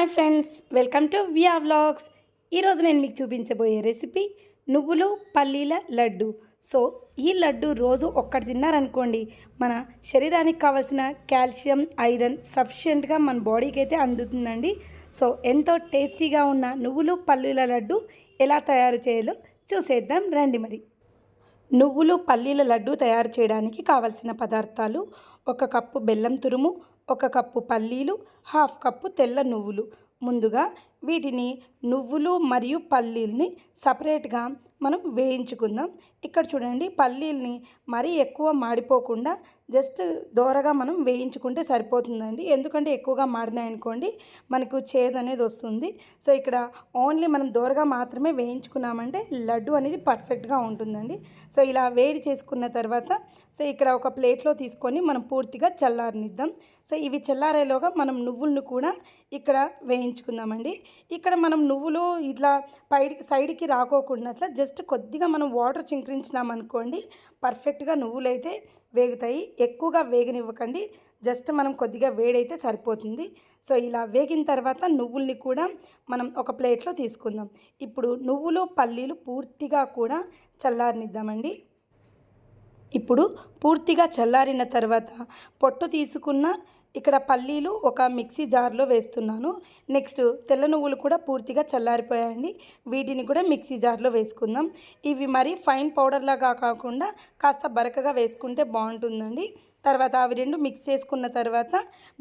Hi friends welcome to Viya vlogs. ఈరోజు నేను మీకు చూపించబోయే రెసిపీ నువ్వులు పల్లీల లడ్డు. సో ఈ లడ్డు రోజు ఒక్కటి తిన్నారనుకోండి మన శరీరానికి కావాల్సిన కాల్షియం ఐరన్ సఫిషియెంట్గా మన బాడీకి అయితే అందుతుందండి. సో ఎంతో టేస్టీగా ఉన్న నువ్వులు పల్లీల లడ్డు ఎలా తయారు చేయాలో చూసేద్దాం. రండి మరి. నువ్వులు పల్లీల లడ్డు తయారు చేయడానికి కావలసిన పదార్థాలు ఒక కప్పు బెల్లం తురుము ఒక కప్పు పల్లీలు హాఫ్ కప్పు తెల్ల నువ్వులు. ముందుగా వీటిని నువ్వులు మరియు పల్లీల్ని సపరేట్గా మనం వేయించుకుందాం. ఇక్కడ చూడండి పల్లీల్ని మరీ ఎక్కువ మాడిపోకుండా జస్ట్ దోరగా మనం వేయించుకుంటే సరిపోతుందండి. ఎందుకంటే ఎక్కువగా మాడినాయనుకోండి మనకు చేదు అనేది వస్తుంది. సో ఇక్కడ ఓన్లీ మనం దోరగా మాత్రమే వేయించుకున్నామంటే లడ్డు అనేది పర్ఫెక్ట్గా ఉంటుందండి. సో ఇలా వేడి చేసుకున్న తర్వాత సో ఇక్కడ ఒక ప్లేట్లో తీసుకొని మనం పూర్తిగా చల్లారనిద్దాం. సో ఇవి చల్లారేలోగా మనం నువ్వులను కూడా ఇక్కడ వేయించుకుందామండి. ఇక్కడ మనం నువ్వులు ఇట్లా పైకి సైడ్కి రాకోకుండా అట్లా జస్ట్ కొద్దిగా మనం వాటర్ చింకరించినామనుకోండి పర్ఫెక్ట్గా నువ్వులు అయితే వేగుతాయి. ఎక్కువగా వేగనివ్వకండి. జస్ట్ మనం కొద్దిగా వేడైతే సరిపోతుంది. సో ఇలా వేగిన తర్వాత నువ్వుల్ని కూడా మనం ఒక ప్లేట్లో తీసుకుందాం. ఇప్పుడు నువ్వులు పల్లీలు పూర్తిగా కూడా చల్లారనిద్దామండి. ఇప్పుడు పూర్తిగా చల్లారిన తర్వాత పొట్టు తీసుకున్న ఇక్కడ పల్లీలు ఒక మిక్సీ జార్లో వేస్తున్నాను. నెక్స్ట్ తెల్ల నువ్వులు కూడా పూర్తిగా చల్లారిపోయాయండి. వీటిని కూడా మిక్సీ జార్లో వేసుకుందాం. ఇవి మరి ఫైన్ పౌడర్లాగా కాకుండా కాస్త బరకగా వేసుకుంటే బాగుంటుందండి. తర్వాత అవి రెండు మిక్స్ చేసుకున్న తర్వాత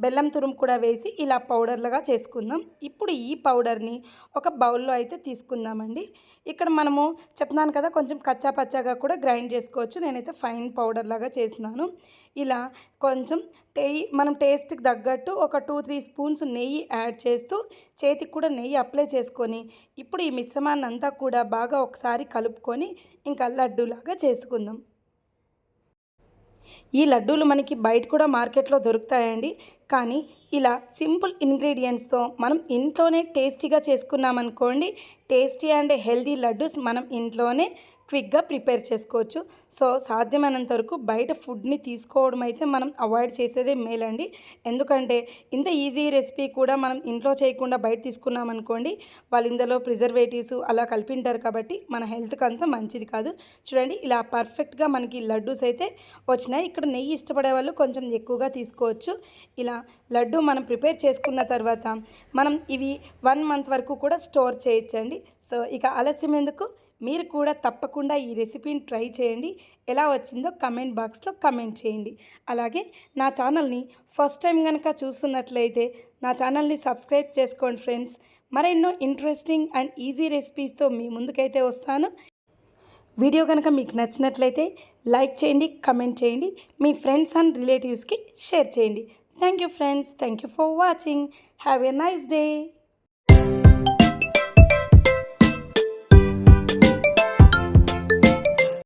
బెల్లం తురుము కూడా వేసి ఇలా పౌడర్లుగా చేసుకుందాం. ఇప్పుడు ఈ పౌడర్ని ఒక బౌల్లో అయితే తీసుకుందామండి. ఇక్కడ మనము చెప్తున్నాను కదా కొంచెం కచ్చా పచ్చాగా కూడా గ్రైండ్ చేసుకోవచ్చు. నేనైతే ఫైన్ పౌడర్ లాగా చేసినాను ఇలా కొంచెం టే మనం టేస్ట్కి తగ్గట్టు ఒక టూ త్రీ స్పూన్స్ నెయ్యి యాడ్ చేస్తూ చేతికి కూడా నెయ్యి అప్లై చేసుకొని ఇప్పుడు ఈ మిశ్రమాన్ని అంతా కూడా బాగా ఒకసారి కలుపుకొని ఇంకా లడ్డూలాగా చేసుకుందాం. ఈ లడ్డూలు మనకి బయట కూడా మార్కెట్లో దొరుకుతాయండి. కానీ ఇలా సింపుల్ ఇంగ్రీడియంట్స్తో మనం ఇంట్లోనే టేస్టీగా చేసుకున్నామనుకోండి టేస్టీ అండ్ హెల్దీ లడ్డూస్ మనం ఇంట్లోనే క్విక్గా ప్రిపేర్ చేసుకోవచ్చు. సో సాధ్యమైనంత వరకు బయట ఫుడ్ని తీసుకోవడం అయితే మనం అవాయిడ్ చేసేదే మేలండి. ఎందుకంటే ఇంత ఈజీ రెసిపీ కూడా మనం ఇంట్లో చేయకుండా బయట తీసుకున్నామనుకోండి వాళ్ళు ఇందులో ప్రిజర్వేటివ్స్ అలా కలిపింటారు కాబట్టి మన హెల్త్కి అంతా మంచిది కాదు. చూడండి ఇలా పర్ఫెక్ట్గా మనకి లడ్డూస్ అయితే వచ్చినాయి. ఇక్కడ నెయ్యి ఇష్టపడే వాళ్ళు కొంచెం ఎక్కువగా తీసుకోవచ్చు. ఇలా లడ్డు మనం ప్రిపేర్ చేసుకున్న తర్వాత మనం ఇవి వన్ మంత్ వరకు కూడా స్టోర్ చేయొచ్చండి. సో ఇక ఆలస్యం ఎందుకు? మీరు కూడా తప్పకుండా ఈ రెసిపీని ట్రై చేయండి. ఎలా వచ్చిందో కమెంట్ బాక్స్లో కమెంట్ చేయండి. అలాగే నా ఛానల్ని ఫస్ట్ టైం కనుక చూస్తున్నట్లయితే నా ఛానల్ని సబ్స్క్రైబ్ చేసుకోండి ఫ్రెండ్స్. మరెన్నో ఇంట్రెస్టింగ్ అండ్ ఈజీ రెసిపీస్తో మీ ముందుకైతే వస్తాను. వీడియో కనుక మీకు నచ్చినట్లయితే లైక్ చేయండి కమెంట్ చేయండి మీ ఫ్రెండ్స్ అండ్ రిలేటివ్స్కి షేర్ చేయండి. Thank you friends. Thank you for watching. Have a nice day.